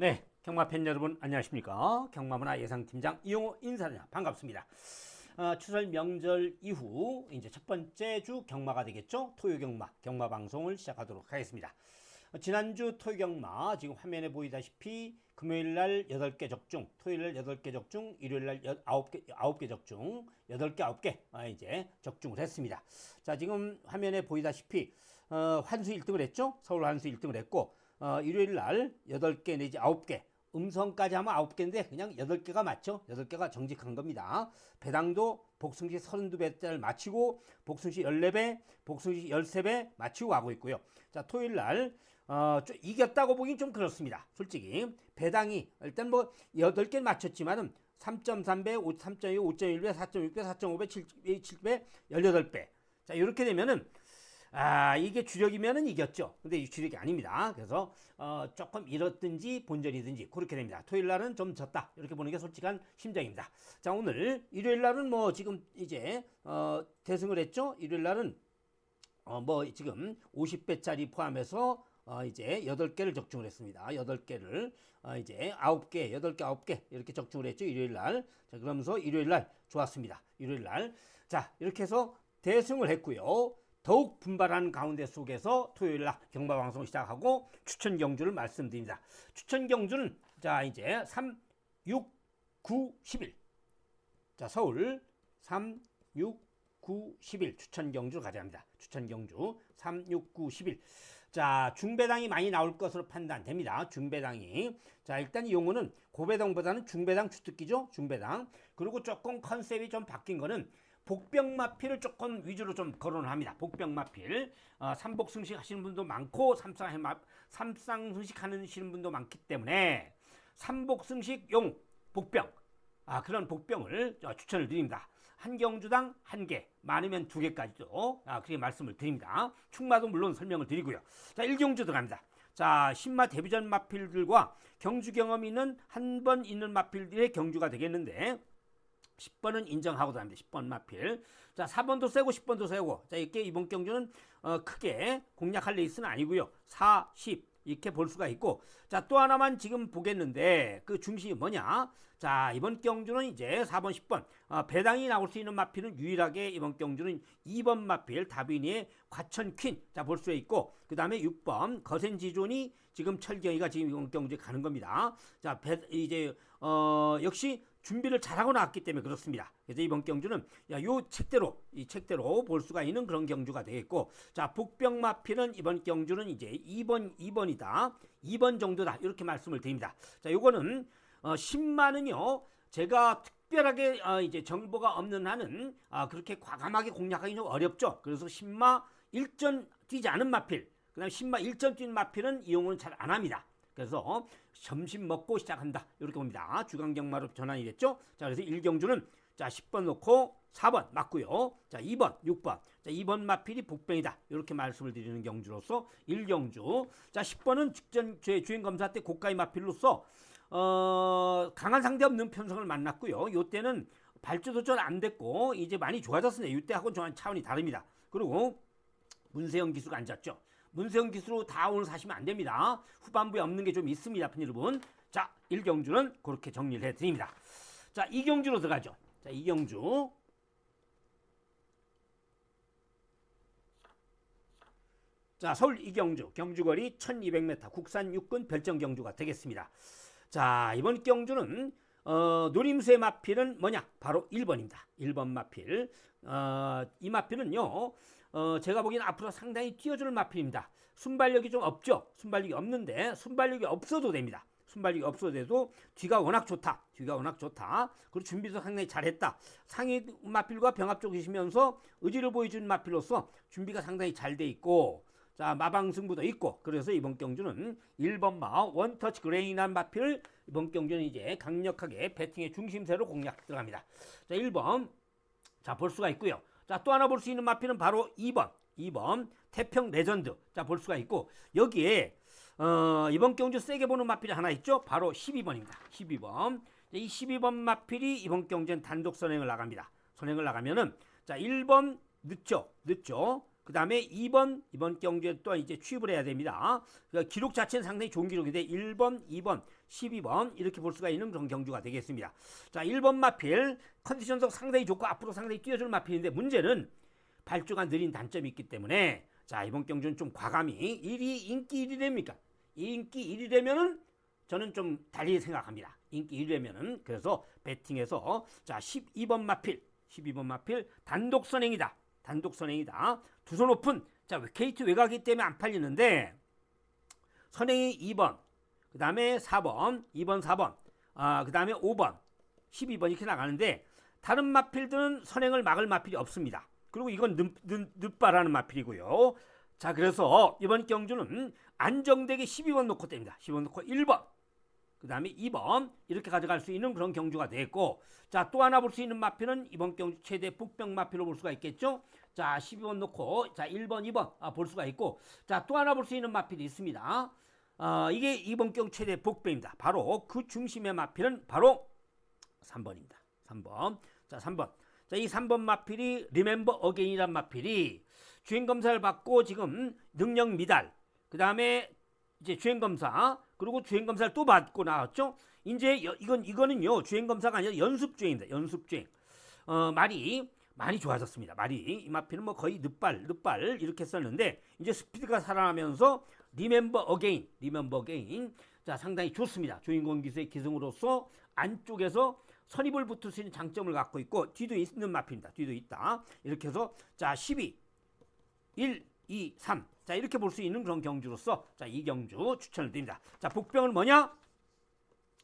네, 경마 팬 여러분 안녕하십니까? 경마문화 예상팀장 이용호 인사드립니다. 반갑습니다. 어, 추설 명절 이후 이제 첫 번째 주 경마가 되겠죠? 토요 경마, 경마 방송을 시작하도록 하겠습니다. 어, 지난주 토요 경마 지금 화면에 보이다시피 금요일 날 8개 적중, 토요일 날 8개 적중, 일요일 날 9개, 9개 적중, 8개, 9개 아, 이제 적중을 했습니다. 자, 지금 화면에 보이다시피 어, 환수 1등을 했죠? 서울 환수 1등을 했고 어, 일요일 날 8개 내지 9개 음성까지 하면 9개인데 그냥 8개가 맞죠? 8개가 정직한 겁니다. 배당도 복승시 32배짜리 마치고 복승시 14배, 복승시 13배 마치고 가고 있고요. 자, 토요일 날 어, 좀 이겼다고 보긴 좀 그렇습니다. 솔직히 배당이 일단 뭐 8개 맞췄지만은 3.3배, 3.2, 5.1배, 4.6배, 4.5배, 7배, 7배, 18배. 자, 이렇게 되면은 아, 이게 주력이면은 이겼죠. 근데 이 주력이 아닙니다. 그래서 어, 조금 잃었든지 본전이든지 그렇게 됩니다. 토요일 날은 좀 졌다. 이렇게 보는 게 솔직한 심정입니다. 자, 오늘 일요일 날은 뭐 지금 이제 어, 대승을 했죠. 일요일 날은 어, 뭐 지금 50배짜리 포함해서 어, 이제 8개를 적중을 했습니다. 8개를 어, 이제 9개, 8개, 9개 이렇게 적중을 했죠. 일요일 날. 자, 그러면서 일요일 날 좋았습니다. 일요일 날. 자, 이렇게 해서 대승을 했고요. 더욱 분발하는 가운데 속에서 토요일 날 경마 방송 시작하고 추천 경주를 말씀드립니다. 추천 경주는 자, 이제 3 6 9 11. 자, 서울 3 6 9 11 추천 경주를 가져갑니다. 추천 경주 3 6 9 11. 자, 중배당이 많이 나올 것으로 판단됩니다. 중배당이. 자, 일단 이 용어는 고배당보다는 중배당 주특기죠. 중배당. 그리고 조금 컨셉이 좀 바뀐 거는 복병마필을 조금 위주로 좀 거론을 합니다. 복병마필. 어, 삼복승식 하시는 분도 많고 삼쌍, 삼쌍승식 하는 분도 많기 때문에 삼복승식 용 복병. 아, 그런 복병을 어, 추천을 드립니다. 한 경주당 한 개, 많으면 두 개까지도 아, 그렇게 말씀을 드립니다. 충마도 물론 설명을 드리고요. 자, 1경주 들어갑니다. 자, 신마 데뷔전 마필들과 경주 경험 있는 한 번 있는 마필들의 경주가 되겠는데 10번은 인정하고 다닙니다. 10번 마필. 자, 4번도 세고 10번도 세고. 자, 이렇게 이번 경주는 어, 크게 공략할 레이스는 아니고요. 4, 10 이렇게 볼 수가 있고. 자, 또 하나만 지금 보겠는데 그 중심이 뭐냐? 자, 이번 경주는 이제 4번, 10번. 어, 배당이 나올 수 있는 마필은 유일하게 이번 경주는 2번 마필 다비니의 과천 퀸. 자, 볼 수 있고. 그다음에 6번 거센지존이 지금 철경이가 지금 이번 경주에 가는 겁니다. 자, 배, 이제 어, 역시 준비를 잘하고 나왔기 때문에 그렇습니다. 그래서 이번 경주는 야, 요 책대로 이 책대로 볼 수가 있는 그런 경주가 되겠고 자 복병마피는 이번 경주는 이제 2번 2번이다 2번 정도다 이렇게 말씀을 드립니다. 자 요거는 어, 10만은요 제가 특별하게 어, 이제 정보가 없는 한은 아, 그렇게 과감하게 공략하기 좀 어렵죠. 그래서 10마 1전 뛰지 않은 마필 그다음 10마 1전 뛰는 마필은 이용은 잘 안 합니다. 그래서 점심 먹고 시작한다. 이렇게 봅니다. 주간경마로 전환이 됐죠. 자, 그래서 1경주는 자, 10번 놓고 4번 맞고요. 자, 2번, 6번. 자, 2번 마필이 복병이다. 이렇게 말씀을 드리는 경주로서 1경주. 자, 10번은 직전 제 주행 검사 때 고가의 마필로서 어, 강한 상대 없는 편성을 만났고요. 요때는 발주도 좀안 됐고 이제 많이 좋아졌습니다. 이때하고는 좀 차원이 다릅니다. 그리고 문세영 기수가 앉았죠. 문세영 기수로 다 오늘 사시면 안 됩니다. 후반부에 없는 게 좀 있습니다, 팬 여러분. 자, 1경주는 그렇게 정리를 해드립니다. 자, 2경주로 들어가죠. 자, 2경주. 자, 서울 이경주, 경주거리 1200m 국산 육군 별정 경주가 되겠습니다. 자, 이번 경주는 어, 노림수의 마필은 뭐냐? 바로 1번입니다. 1번 마필. 어, 이 마필은요, 어, 제가 보기엔 앞으로 상당히 뛰어줄 마필입니다. 순발력이 좀 없죠? 순발력이 없는데, 순발력이 없어도 됩니다. 순발력이 없어도 돼도 뒤가 워낙 좋다. 뒤가 워낙 좋다. 그리고 준비도 상당히 잘했다. 상위 마필과 병합 쪽이시면서 의지를 보여준 마필로서 준비가 상당히 잘 돼 있고, 자, 마방 승부도 있고, 그래서 이번 경주는 1번 마 원터치 그레인한 마필을 이번 경주는 이제 강력하게 배팅의 중심세로 공략 들어갑니다. 자, 1번. 자, 볼 수가 있고요. 자, 또 하나 볼 수 있는 마필은 바로 2번. 2번. 태평 레전드. 자, 볼 수가 있고, 여기에, 어, 이번 경주 세게 보는 마필이 하나 있죠? 바로 12번입니다. 12번. 이 12번 마필이 이번 경주엔 단독 선행을 나갑니다. 선행을 나가면은, 자, 1번 늦죠? 늦죠? 그그 다음에 2번, 이번 경주에 또 이제 취입을 해야 됩니다. 그러니까 기록 자체는 상당히 좋은 기록인데 1번, 2번, 12번 이렇게 볼 수가 있는 그런 경주가 되겠습니다. 자, 1번 마필 컨디션도 상당히 좋고 앞으로 상당히 뛰어줄 마필인데 문제는 발주가 느린 단점이 있기 때문에 자, 이번 경주는 좀 과감히 1위 인기 1위 됩니까? 인기 1위 되면은 저는 좀 달리 생각합니다. 인기 1위면은 그래서 배팅에서 자 12번 마필 12번 마필 단독 선행이다. 단독 선행이다. 두 손 오픈. 자 케이트 외곽이기 때문에 안 팔리는데 선행이 2번, 그 다음에 4번, 2번, 4번, 아, 그 다음에 5번, 12번 이렇게 나가는데 다른 마필들은 선행을 막을 마필이 없습니다. 그리고 이건 늦, 늦, 늦바라는 마필이고요. 자 그래서 이번 경주는 안정되게 12번 놓고 뗍니다. 12번 놓고 1번, 그 다음에 2번 이렇게 가져갈 수 있는 그런 경주가 됐고 자 또 하나 볼 수 있는 마필은 이번 경주 최대 북병 마필로 볼 수가 있겠죠? 자 12번 놓고 자 1번 2번 아, 볼 수가 있고 자 또 하나 볼 수 있는 마필이 있습니다. 어, 이게 이번 경주 최대 북병입니다. 바로 그 중심의 마필은 바로 3번입니다. 3번. 자 3번. 자 이 3번 마필이 리멤버 어게인이란 마필이 주행 검사를 받고 지금 능력 미달 그 다음에 이제 주행 검사 그리고 주행 검사를 또 받고 나왔죠. 이제 여- 이건 이거는요 주행 검사가 아니라 연습 주행입니다. 연습 주행. 어 말이 많이 좋아졌습니다. 말이 이 마피는 뭐 거의 늦발 늦발 이렇게 썼는데 이제 스피드가 살아나면서 리멤버 어게인 리멤버 어게인 자 상당히 좋습니다. 주인공 기수의 기승으로서 안쪽에서 선입을 붙을 수 있는 장점을 갖고 있고 뒤도 있는 마피입니다. 뒤도 있다. 이렇게 해서 자 12, 1, 2, 3. 자, 이렇게 볼 수 있는 그런 경주로서 자, 이 경주 추천을 드립니다. 자, 복병은 뭐냐?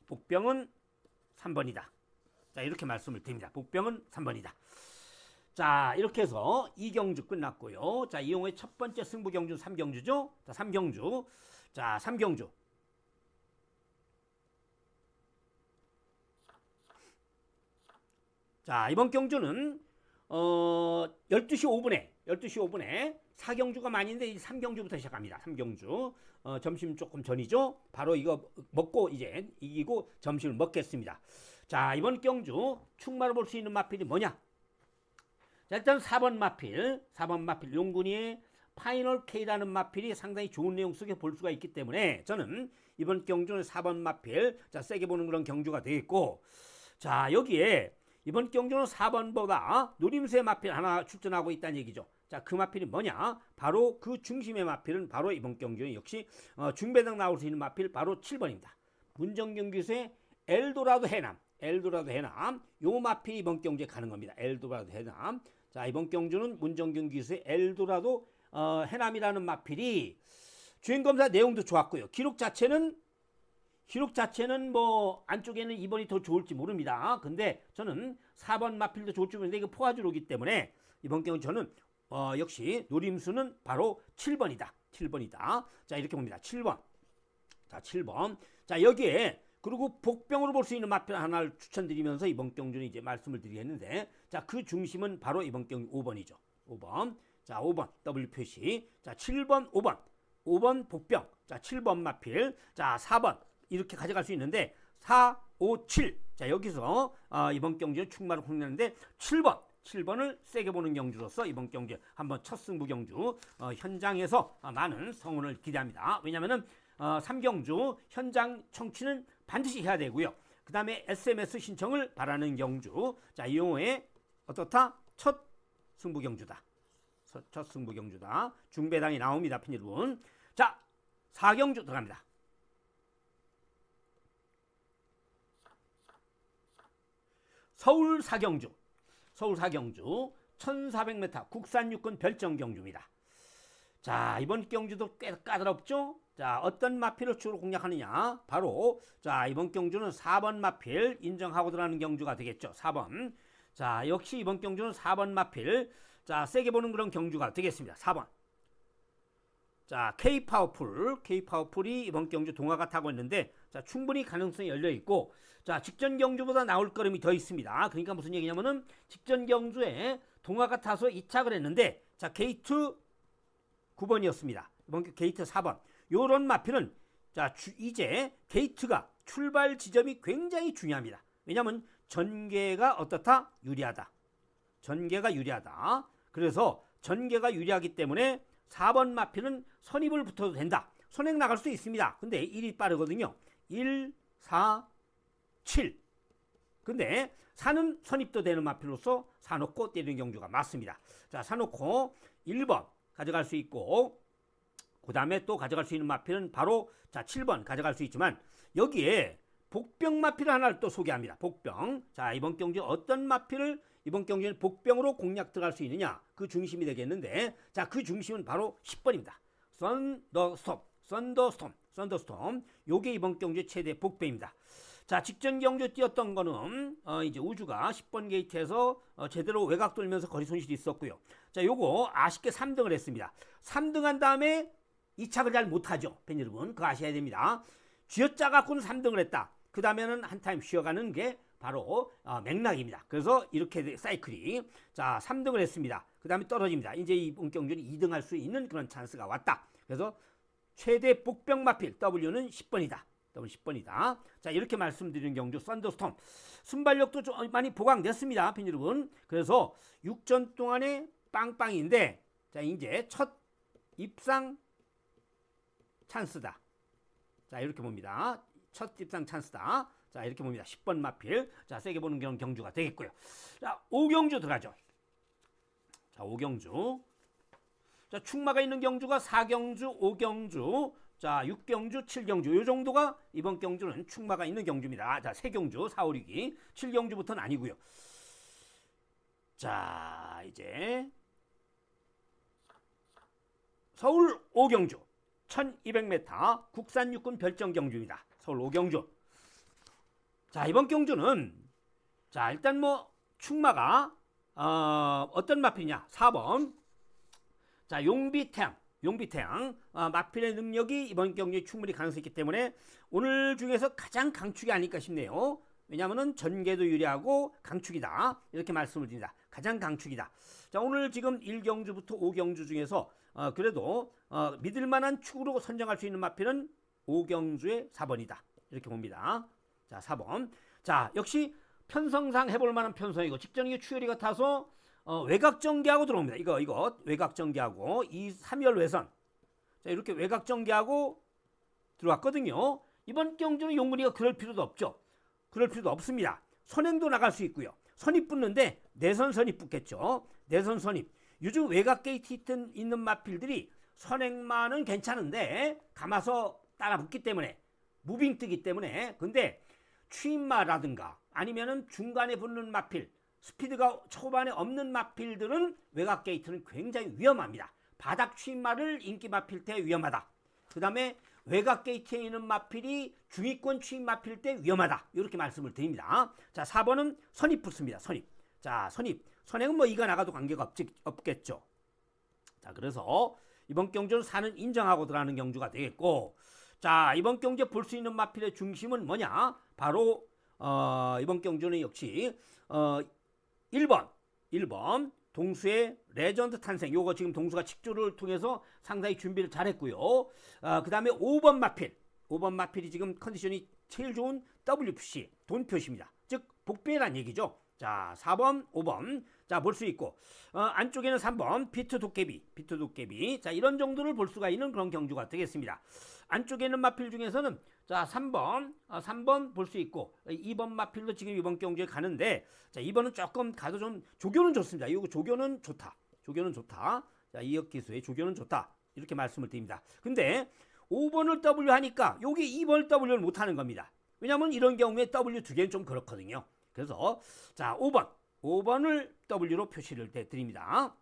복병은 3번이다. 자, 이렇게 말씀을 드립니다. 복병은 3번이다. 자, 이렇게 해서 이 경주 끝났고요. 자, 이용의 첫 번째 승부 경주 3경주죠. 자, 3경주. 자, 3경주. 자, 이번 경주는 어 12시 5분에 12시 5분에 4경주가 많은데 이 3경주부터 시작합니다. 3경주. 어, 점심 조금 전이죠. 바로 이거 먹고 이제 이기고 점심을 먹겠습니다. 자, 이번 경주 충마로 볼 수 있는 마필이 뭐냐? 자, 일단 4번 마필, 4번 마필 용군이의 파이널 K라는 마필이 상당히 좋은 내용 속에 볼 수가 있기 때문에 저는 이번 경주는 4번 마필 자 세게 보는 그런 경주가 되겠고 자 여기에 이번 경주는 4번보다 노림수의 마필 하나 출전하고 있다는 얘기죠. 자, 그 마필이 뭐냐? 바로 그 중심의 마필은 바로 이번 경주는 역시 어, 중배당 나올 수 있는 마필 바로 7번입니다. 문정경 교수의 엘도라도 해남, 엘도라도 해남, 요 마필이 이번 경주에 가는 겁니다. 엘도라도 해남. 자, 이번 경주는 문정경 교수의 엘도라도 어, 해남이라는 마필이 주행 검사 내용도 좋았고요. 기록 자체는 기록 자체는 뭐 안쪽에는 2번이 더 좋을지 모릅니다. 근데 저는 4번 마필도 좋을지 모르는데 이거 포화주로기 때문에 이번 경우 저는 어, 역시 노림수는 바로 7번이다. 7번이다. 자 이렇게 봅니다. 7번. 자 7번. 자 여기에 그리고 복병으로 볼 수 있는 마필 하나를 추천드리면서 이번 경주는 이제 말씀을 드리겠는데 자 그 중심은 바로 이번 경주 5번이죠. 5번. 자 5번 W 표시. 자 7번 5번. 5번 복병. 자 7번 마필. 자 4번 이렇게 가져갈 수 있는데 4, 5, 7. 자 여기서 어, 이번 경주는 충마를 공략하는데 7번 7번을 세게 보는 경주로서 이번 경주 한번 첫 승부 경주 어, 현장에서 어, 많은 성원을 기대합니다. 왜냐하면은 어, 3경주 현장 청취는 반드시 해야 되고요. 그 다음에 SMS 신청을 바라는 경주. 자 이용호의 어떻다? 첫 승부 경주다. 첫, 첫 승부 경주다. 중배당이 나옵니다, 팬여러분. 자 4경주 들어갑니다. 서울 사경주, 서울 사경주 1400m 국산 육군 별정 경주입니다. 자, 이번 경주도 꽤 까다롭죠? 자, 어떤 마필을 주로 공략하느냐? 바로 자, 이번 경주는 4번 마필 인정하고 들어가는 경주가 되겠죠. 4번. 자, 역시 이번 경주는 4번 마필. 자, 세게 보는 그런 경주가 되겠습니다. 4번. 자, K 파워풀, K 파워풀이 이번 경주 동화가 타고 있는데 자, 충분히 가능성이 열려 있고 자, 직전 경주보다 나올 걸음이 더 있습니다. 그러니까 무슨 얘기냐면은 직전 경주에 동화가 타서 2착을 했는데 자, 게이트 9번이었습니다. 이번 주 게이트 4번. 요런 마필은 자, 주- 이제 게이트가 출발 지점이 굉장히 중요합니다. 왜냐하면 전개가 어떻다? 유리하다. 전개가 유리하다. 그래서 전개가 유리하기 때문에 4번 마필은 선입을 붙어도 된다. 선행 나갈 수 있습니다. 근데 1이 빠르거든요. 1, 4, 7. 근데 4는 선입도 되는 마필로서 사놓고 때리는 경주가 맞습니다. 자, 사놓고 1번 가져갈 수 있고 그 다음에 또 가져갈 수 있는 마필은 바로 자 7번 가져갈 수 있지만 여기에 복병 마필을 하나를 또 소개합니다. 복병. 자 이번 경주 어떤 마필을 이번 경주는 복병으로 공략 들어갈 수 있느냐 그 중심이 되겠는데 자 그 중심은 바로 10번입니다. 썬더스톰, 썬더스톰, 썬더스톰. 요게 이번 경주 최대 복병입니다. 자 직전 경주 뛰었던 거는 어, 이제 우주가 10번 게이트에서 어, 제대로 외곽 돌면서 거리 손실이 있었고요. 자 요거 아쉽게 3등을 했습니다. 3등한 다음에 이착을 잘 못하죠. 팬 여러분 그거 아셔야 됩니다. 쥐어짜 갖고는 3등을 했다. 그 다음에는 한 타임 쉬어가는 게 바로 어, 맥락입니다. 그래서 이렇게 돼- 사이클이 자 3등을 했습니다. 그 다음에 떨어집니다. 이제 이번 경주는 2등 할 수 있는 그런 찬스가 왔다. 그래서 최대 복병 마필 W는 10번이다. W 10번이다. 자 이렇게 말씀드리는 경주 썬더스톰 순발력도 좀 많이 보강됐습니다. 팬 여러분. 그래서 6전 동안에 빵빵인데 자 이제 첫 입상 찬스다. 자 이렇게 봅니다. 첫 입상 찬스다. 자 이렇게 봅니다. 10번 마필. 자 세게 보는 경, 경주가 되겠고요. 자 5경주 들어가죠. 자 5경주. 자 충마가 있는 경주가 4경주, 5경주, 자 6경주, 7경주 요 정도가 이번 경주는 충마가 있는 경주입니다. 자 3경주, 4, 5, 6이 7경주부터는 아니고요. 자 이제 서울 5경주 1200m 국산 육군 별정 경주입니다. 서울 5경주. 자, 이번 경주는 자, 일단 뭐 충마가 어, 어떤 마필이냐? 4번. 자, 용비태양. 용비태양. 어, 마필의 능력이 이번 경주에 충분히 가능성이 있기 때문에 오늘 중에서 가장 강축이 아닐까 싶네요. 왜냐하면 전개도 유리하고 강축이다. 이렇게 말씀을 드립니다. 가장 강축이다. 자, 오늘 지금 1경주부터 5경주 중에서 어, 그래도 어, 믿을 만한 축으로 선정할 수 있는 마필은 5경주의 4번이다. 이렇게 봅니다. 자, 4번. 자, 역시 편성상 해볼 만한 편성이고 직전이게 추열이 같아서 어, 외곽 전개하고 들어옵니다. 이거 이거 외곽 전개하고 이 3열 외선. 자, 이렇게 외곽 전개하고 들어왔거든요. 이번 경주는 용문이가 그럴 필요도 없죠. 그럴 필요도 없습니다. 선행도 나갈 수 있고요. 선입 붙는데 내선 선입 붙겠죠. 내선 선입. 요즘 외곽 게이트 있는 마필들이 선행만은 괜찮은데 감아서 따라 붙기 때문에 무빙 뜨기 때문에 근데 추임마라든가 아니면은 중간에 붙는 마필 스피드가 초반에 없는 마필들은 외곽 게이트는 굉장히 위험합니다. 바닥 추임마를 인기 마필 때 위험하다. 그 다음에 외곽 게이트에 있는 마필이 중위권 추임 마필 때 위험하다. 이렇게 말씀을 드립니다. 자, 4번은 선입 붙습니다. 선입. 자, 선입. 선행은 뭐 이가 나가도 관계가 없지, 없겠죠. 자, 그래서 이번 경주는 4는 인정하고 들어가는 경주가 되겠고, 자, 이번 경주에 볼 수 있는 마필의 중심은 뭐냐? 바로, 어, 이번 경주는 역시, 어, 1번, 1번, 동수의 레전드 탄생. 요거 지금 동수가 직조를 통해서 상당히 준비를 잘했고요. 어, 그 다음에 5번 마필. 5번 마필이 지금 컨디션이 제일 좋은 WPC, 돈표시입니다. 즉, 복배란 얘기죠. 자, 4번, 5번. 자, 볼 수 있고, 어, 안쪽에는 3번, 비트 도깨비, 비트 도깨비. 자, 이런 정도를 볼 수가 있는 그런 경주가 되겠습니다. 안쪽에는 마필 중에서는 자, 3번, 어, 3번 볼 수 있고, 2번 마필도 지금 이번 경주에 가는데, 자, 2번은 조금 가도 좀, 조교는 좋습니다. 이거 조교는 좋다. 조교는 좋다. 자, 이역 기수의 조교는 좋다. 이렇게 말씀을 드립니다. 근데 5번을 W 하니까 여기 2번 W를 못 하는 겁니다. 왜냐면 이런 경우에 W 두 개는 좀 그렇거든요. 그래서 자, 5번. 5번을 W로 표시를 해 드립니다.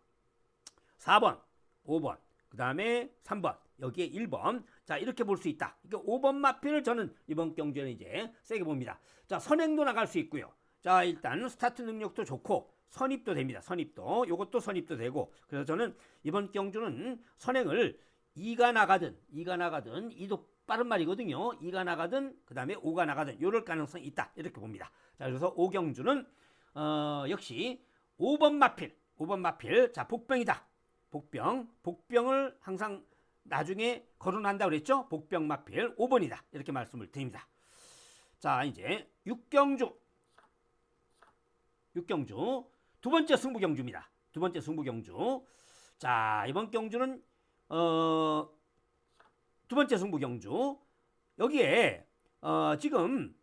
4번, 5번, 그 다음에 3번, 여기에 1번. 자, 이렇게 볼 수 있다. 그러니까 5번 마필을 저는 이번 경주에는 이제 세게 봅니다. 자, 선행도 나갈 수 있고요. 자, 일단 스타트 능력도 좋고, 선입도 됩니다. 선입도. 요것도 선입도 되고. 그래서 저는 이번 경주는 선행을 2가 나가든, 2가 나가든, 2도 빠른 말이거든요. 2가 나가든, 그 다음에 5가 나가든, 요럴 가능성이 있다. 이렇게 봅니다. 자, 그래서 5경주는, 어, 역시 5번 마필, 5번 마필. 자, 복병이다. 복병. 복병을 항상 나중에 거론한다 그랬죠? 복병 마필 5번이다. 이렇게 말씀을 드립니다. 자, 이제 6경주. 6경주. 두 번째 승부 경주입니다. 두 번째 승부 경주. 자, 이번 경주는 어, 두 번째 승부 경주. 여기에 어, 지금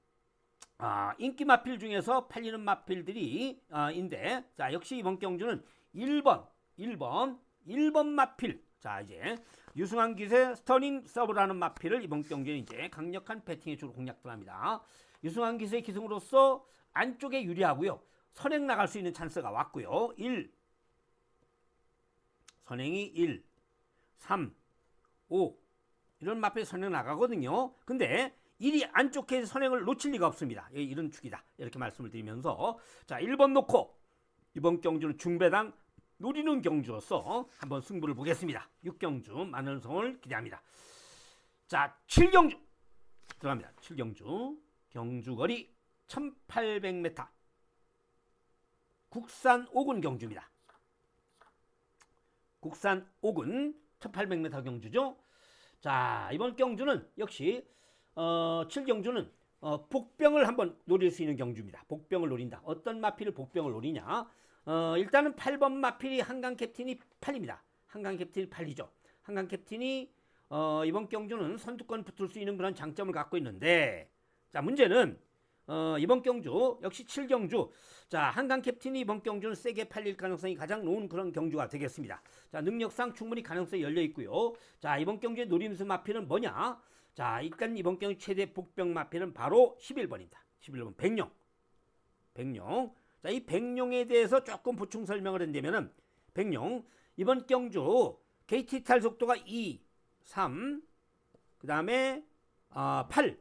아, 인기 마필 중에서 팔리는 마필들이 아, 인데 자, 역시 이번 경주는 1번, 1번, 1번 마필. 자, 이제 유승환 기세 스터닝 서브라는 마필을 이번 경기에 이제 강력한 배팅의 주로 공략들합니다. 유승환 기세의 기승으로서 안쪽에 유리하고요. 선행 나갈 수 있는 찬스가 왔고요. 1 선행이 1 3 5 이런 마필 선행 나가거든요. 근데 1이 안쪽에 선행을 놓칠 리가 없습니다. 예, 이런 축이다. 이렇게 말씀을 드리면서 자, 1번 놓고 이번 경주는 중배당 노리는 경주로서 한번 승부를 보겠습니다. 6경주 만원성을 기대합니다. 자, 7경주 들어갑니다. 7경주 경주거리 1800m 국산 5군 경주입니다. 국산 5군 1800m 경주죠. 자, 이번 경주는 역시 어, 7경주는 어, 복병을 한번 노릴 수 있는 경주입니다. 복병을 노린다. 어떤 마필을 복병을 노리냐? 어, 일단은 8번 마필이 한강 캡틴이 8입니다. 한강 캡틴이 8이죠. 한강 캡틴이 어, 이번 경주는 선두권 붙을 수 있는 그런 장점을 갖고 있는데 자, 문제는 어, 이번 경주 역시 7경주 자 한강 캡틴이 이번 경주는 세게 팔릴 가능성이 가장 높은 그런 경주가 되겠습니다. 자 능력상 충분히 가능성이 열려 있고요. 자 이번 경주의 노림수 마필은 뭐냐? 자 일단 이번 경주 최대 복병 마필은 바로 11번입니다. 11번 백룡 백룡 자이 백룡에 대해서 조금 보충 설명을 한다면은 백룡 이번 경주 KT 탈 속도가 2, 3, 그 다음에 아, 8,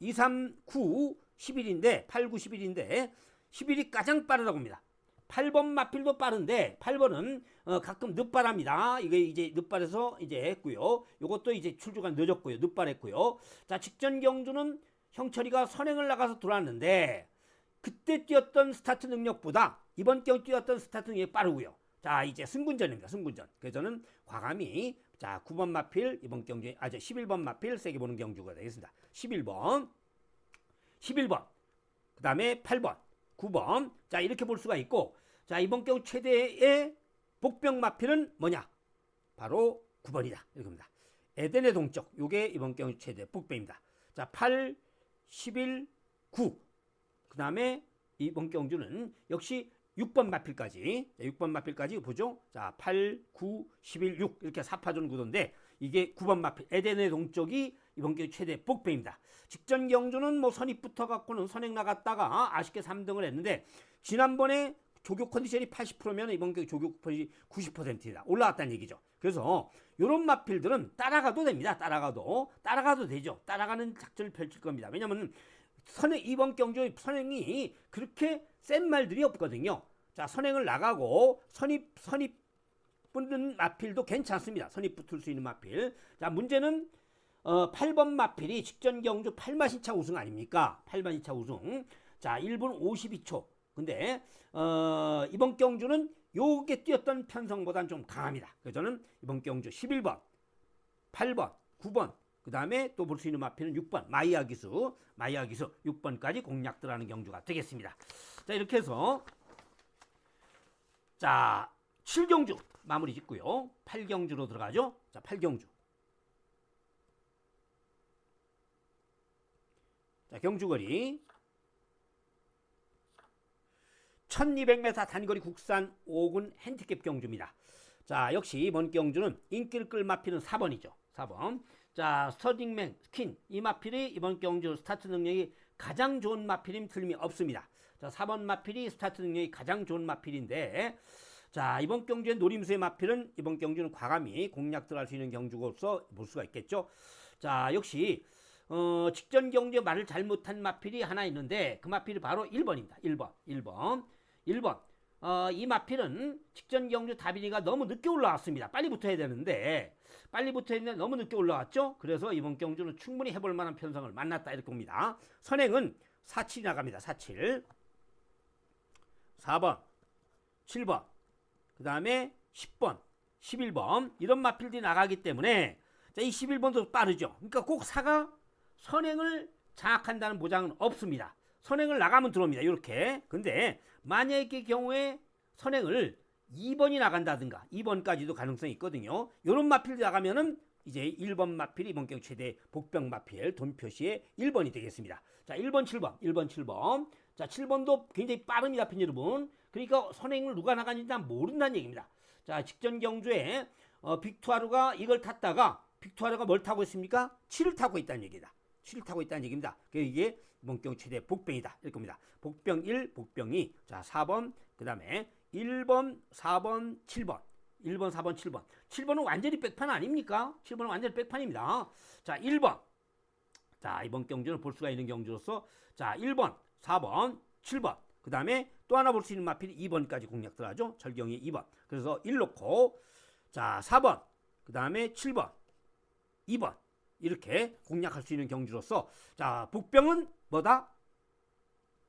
2, 3, 9, 11인데 8, 9, 11인데 11이 가장 빠르다고 합니다. 8번 마필도 빠른데 8번은 어, 가끔 늦발합니다. 이게 이제 늦발해서 이제 했고요. 이것도 이제 출주가 늦었고요. 늦발했고요. 자 직전 경주는 형철이가 선행을 나가서 들어왔는데 그때 뛰었던 스타트 능력보다 이번 경주 뛰었던 스타트 능력이 빠르고요. 자 이제 승군전입니다. 승군전. 그래서 저는 과감히 자 9번 마필 이번 경주에 아저 11번 마필 세게 보는 경주가 되겠습니다. 11번 11번 그 다음에 8번 9번. 자 이렇게 볼 수가 있고 자 이번 경우 최대의 복병 마필은 뭐냐? 바로 9번이다. 이렇게 봅니다. 에덴의 동쪽 요게 이번 경우 최대 복병입니다. 자 8, 11, 9 그 다음에 이번 경주는 역시 6번 마필까지. 6번 마필까지 보죠? 자 8, 9, 11, 6 이렇게 4파전 구도인데 이게 9번 마필 에덴의 동쪽이 이번 경기 최대 복배입니다. 직전 경주는 뭐 선입부터 갖고는 선행 나갔다가 아쉽게 3등을 했는데 지난번에 조교 컨디션이 80%면 이번 경기 조교 컨디션이 90%이다. 올라왔다는 얘기죠. 그래서 이런 마필들은 따라가도 됩니다. 따라가도 따라가도 되죠. 따라가는 작전을 펼칠 겁니다. 왜냐하면 선행 이번 경주 선행이 그렇게 센 말들이 없거든요. 자 선행을 나가고 선입 선입 붙는 마필도 괜찮습니다. 선입 붙을 수 있는 마필. 자 문제는 어, 8번 마필이 직전 경주 8마신차 우승 아닙니까? 8마신차 우승. 자, 1분 52초. 근데 어, 이번 경주는 요게 뛰었던 편성보다는 좀 강합니다. 그래서 저는 이번 경주 11번, 8번, 9번, 그 다음에 또 볼 수 있는 마필은 6번, 마이아 기수, 마이아 기수 6번까지 공략 들어가는 경주가 되겠습니다. 자, 이렇게 해서 자, 7경주 마무리 짓고요. 8경주로 들어가죠. 자, 8경주. 자, 경주거리 1200m 단거리 국산 5군 핸디캡 경주입니다. 자, 역시 이번 경주는 인기를 끌 마필은 4번이죠. 4번. 자, 스터딩맨 스킨 이 마필이 이번 경주 스타트 능력이 가장 좋은 마필임 틀림이 없습니다. 자, 4번 마필이 스타트 능력이 가장 좋은 마필인데 자, 이번 경주의 노림수의 마필은 이번 경주는 과감히 공략 들어갈 수 있는 경주로서 볼 수가 있겠죠. 자, 역시 어, 직전 경주에 말을 잘못한 마필이 하나 있는데 그 마필이 바로 1번입니다. 1번. 1번. 1번. 어, 이 마필은 직전 경주 다빈이가 너무 늦게 올라왔습니다. 빨리 붙어야 되는데 빨리 붙어야 되는데 너무 늦게 올라왔죠. 그래서 이번 경주는 충분히 해볼 만한 편성을 만났다 이렇게 봅니다. 선행은 47이 나갑니다. 47. 4번. 7번. 그 다음에 10번. 11번. 이런 마필들이 나가기 때문에 자, 이 11번도 빠르죠. 그러니까 꼭 사가 선행을 장악한다는 보장은 없습니다. 선행을 나가면 들어옵니다. 이렇게. 근데 만약의 경우에 선행을 2번이 나간다든가 2번까지도 가능성이 있거든요. 요런 마필이 나가면은 이제 1번 마필이 이번 경우 최대 복병 마필 돈 표시의 1번이 되겠습니다. 자, 1번, 7번, 1번, 7번. 자, 7번도 굉장히 빠릅니다, 편 여러분. 그러니까 선행을 누가 나가는지 난 모른다는 얘기입니다. 자, 직전 경주에 어, 빅투아르가 이걸 탔다가 빅투아르가 뭘 타고 있습니까? 7을 타고 있다는 얘기다. 7을 타고 있다는 얘기입니다. 그러니까 이게 경우 최대 복병이다. 이럴 겁니다. 복병 1, 복병 2. 자, 4번, 그 다음에 1번, 4번, 7번. 1번, 4번, 7번. 7번은 완전히 백판 아닙니까? 7번은 완전히 백판입니다. 자, 1번. 자, 이번 경주는 볼 수가 있는 경주로서 자, 1번, 4번, 7번. 그 다음에 또 하나 볼 수 있는 마필이 2번까지 공략 들어가죠. 절경이 2번. 그래서 1 놓고 자, 4번. 그 다음에 7번. 2번. 이렇게 공략할 수 있는 경주로서 자, 복병은 뭐다?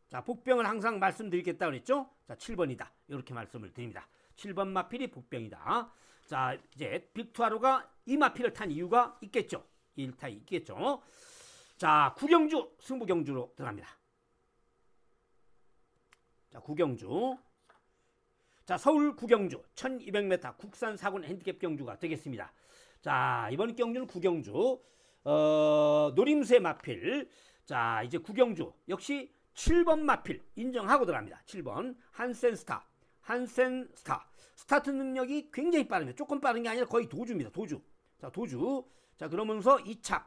자, 복병을 항상 말씀드리겠다 그랬죠? 자, 7번이다. 이렇게 말씀을 드립니다. 7번 마필이 복병이다. 자, 이제 빅투아로가 이 마필을 탄 이유가 있겠죠. 일타 있겠죠. 자, 구경주 승부 경주로 들어갑니다. 자, 구경주. 자, 서울 구경주 1200m 국산 사군 핸디캡 경주가 되겠습니다. 자, 이번 경주는 구경주 어, 노림새 마필. 자, 이제 구경주 역시 7번 마필 인정하고 들어갑니다. 7번 한센 스타. 한센 스타. 스타트 능력이 굉장히 빠릅니다. 조금 빠른 게 아니라 거의 도주입니다. 도주. 자, 도주. 자, 그러면서 2차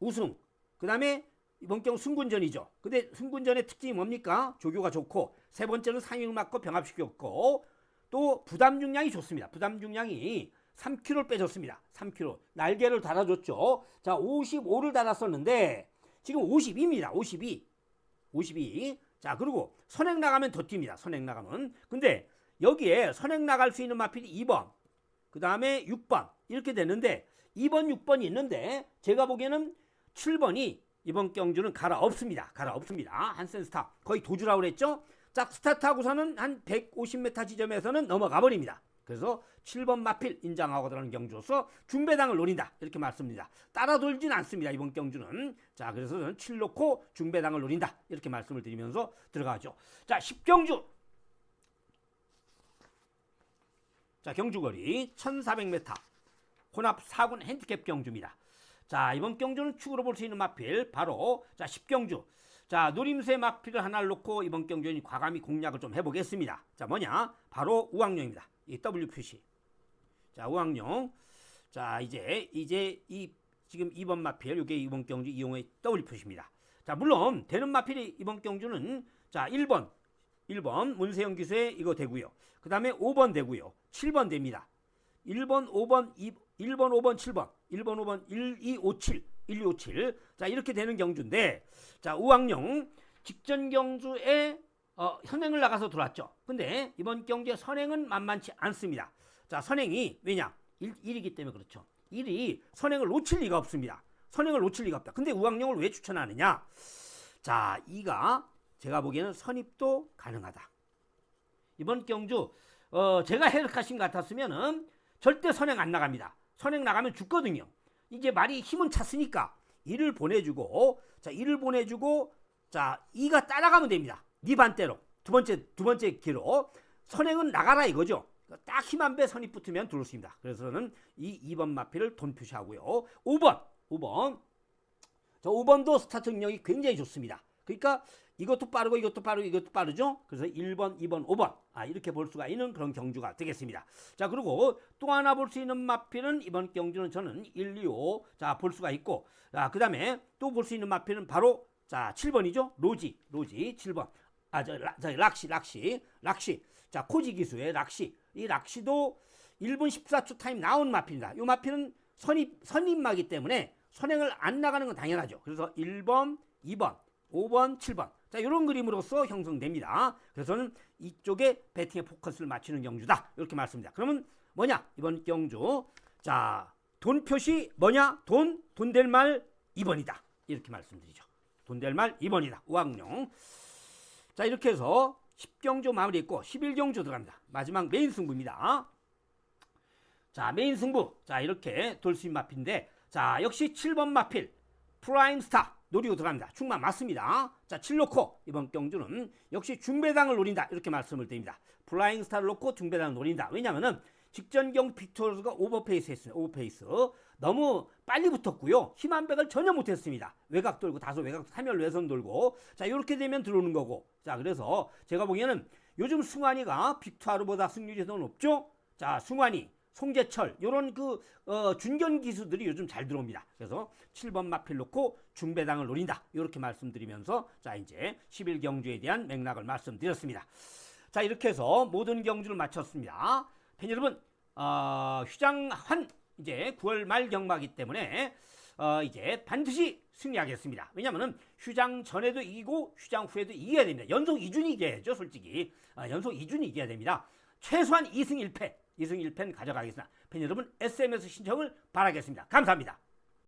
우승. 그다음에 이번 경우 승군전이죠. 근데 승군전의 특징이 뭡니까? 조교가 좋고 세 번째는 상위를 맞고 병합시켰고 또 부담 중량이 좋습니다. 부담 중량이 3kg를 빼줬습니다. 3kg. 날개를 달아줬죠. 자, 55를 달았었는데 지금 52입니다. 52. 52. 자, 그리고 선행 나가면 더 뜁니다. 선행 나가면. 근데 여기에 선행 나갈 수 있는 마필이 2번. 그 다음에 6번. 이렇게 되는데 2번, 6번이 있는데 제가 보기에는 7번이 이번 경주는 갈아 없습니다. 갈아 없습니다. 한센 스타. 거의 도주라고 그랬죠? 짝 스타트하고서는 한 150m 지점에서는 넘어가 버립니다. 그래서 7번 마필 인장하고 들어가는 경주로서 중배당을 노린다. 이렇게 말씀드립니다. 따라 돌진 않습니다. 이번 경주는. 자, 그래서 저는 7 놓고 중배당을 노린다. 이렇게 말씀을 드리면서 들어가죠. 자, 10경주. 자, 경주거리 1400m. 혼합 4군 핸디캡 경주입니다. 자, 이번 경주는 축으로 볼 수 있는 마필 바로 자, 10경주. 자, 노림새 마필을 하나를 놓고 이번 경주는 과감히 공략을 좀 해보겠습니다. 자, 뭐냐? 바로 우왕룡입니다. 이 W 표시. 자, 우왕룡. 자, 이제 이제 이 지금 2번 마필 이게 이번 경주 이용의 W 표시입니다. 자, 물론 되는 마필이 이번 경주는 자, 1번 1번 문세영 기수의 이거 되고요. 그 다음에 5번 되고요. 7번 됩니다. 1번, 5번, 2, 1번, 5번, 7번. 1번, 5번, 1, 2, 5, 7. 1, 2, 5, 7. 자, 이렇게 되는 경주인데, 자, 우왕룡 직전 경주에 어, 선행을 나가서 들어왔죠. 근데 이번 경주에 선행은 만만치 않습니다. 자, 선행이 왜냐? 1, 1이기 때문에 그렇죠. 1이 선행을 놓칠 리가 없습니다. 선행을 놓칠 리가 없다. 근데 우왕룡을 왜 추천하느냐? 자, 2가 제가 보기에는 선입도 가능하다. 이번 경주 어, 제가 해석하신 것 같았으면은 절대 선행 안 나갑니다. 선행 나가면 죽거든요. 이제 말이 힘은 찼으니까 이를 보내주고 자 이를 보내주고 자 이가 따라가면 됩니다. 네 반대로 두 번째 두 번째 기로 선행은 나가라 이거죠. 딱 힘 한 배 선이 붙으면 들어오습니다. 그래서 저는 이 2번 마필을 돈 표시하고요. 5번 5번 저 5번도 스타트 능력이 굉장히 좋습니다. 그러니까 이것도 빠르고 이것도 빠르고 이것도 빠르죠. 그래서 1번, 2번, 5번 아 이렇게 볼 수가 있는 그런 경주가 되겠습니다. 자 그리고 또 하나 볼 수 있는 마필은 이번 경주는 저는 1, 2, 5 자 볼 수가 있고 자 그다음에 또 볼 수 있는 마필은 바로 자 7번이죠. 로지 로지 7번 아저 저 락시 락시 락시 자 코지 기수의 락시 이 락시도 1분 14초 타임 나온 마필입니다. 이 마필은 선입 선입마기 때문에 선행을 안 나가는 건 당연하죠. 그래서 1번, 2번, 5번, 7번. 자, 이런 그림으로써 형성됩니다. 그래서는 이쪽에 배팅의 포커스를 맞추는 경주다. 이렇게 말씀드립니다. 그러면 뭐냐? 이번 경주. 자, 돈 표시 뭐냐? 돈, 돈 될 말 2번이다. 이렇게 말씀드리죠. 돈 될 말 2번이다. 우왕룡. 자, 이렇게 해서 10경주 마무리했고 11경주 들어갑니다. 마지막 메인 승부입니다. 자, 메인 승부. 자, 이렇게 돌수인 마필인데 자, 역시 7번 마필. 프라임 스타. 노리고 들어갑니다. 충마 맞습니다. 자, 7 놓고 이번 경주는 역시 중배당을 노린다. 이렇게 말씀을 드립니다. 플라잉 스타를 놓고 중배당을 노린다. 왜냐면은 직전 경주 빅토르가 오버페이스 했습니다. 오버페이스. 너무 빨리 붙었고요. 힘 한백을 전혀 못했습니다. 외곽 돌고 다소 외곽 삼열 외선 돌고 자 이렇게 되면 들어오는 거고 자 그래서 제가 보기에는 요즘 승환이가 빅투아르보다 승률이 더 높죠. 자 승환이 송재철 요런 그 어, 준견 기수들이 요즘 잘 들어옵니다. 그래서 7번 마필 놓고 중배당을 노린다. 이렇게 말씀드리면서 자 이제 11경주에 대한 맥락을 말씀드렸습니다. 자 이렇게 해서 모든 경주를 마쳤습니다. 팬 여러분 어, 휴장한 이제 9월 말 경마기 때문에 어, 이제 반드시 승리하겠습니다. 왜냐하면 휴장 전에도 이기고 휴장 후에도 이겨야 됩니다. 연속 2준 이겨야죠, 솔직히. 아, 연속 2준 이겨야 됩니다. 최소한 2승 1패, 2승 1패는 가져가겠습니다. 팬 여러분, SMS 신청을 바라겠습니다. 감사합니다.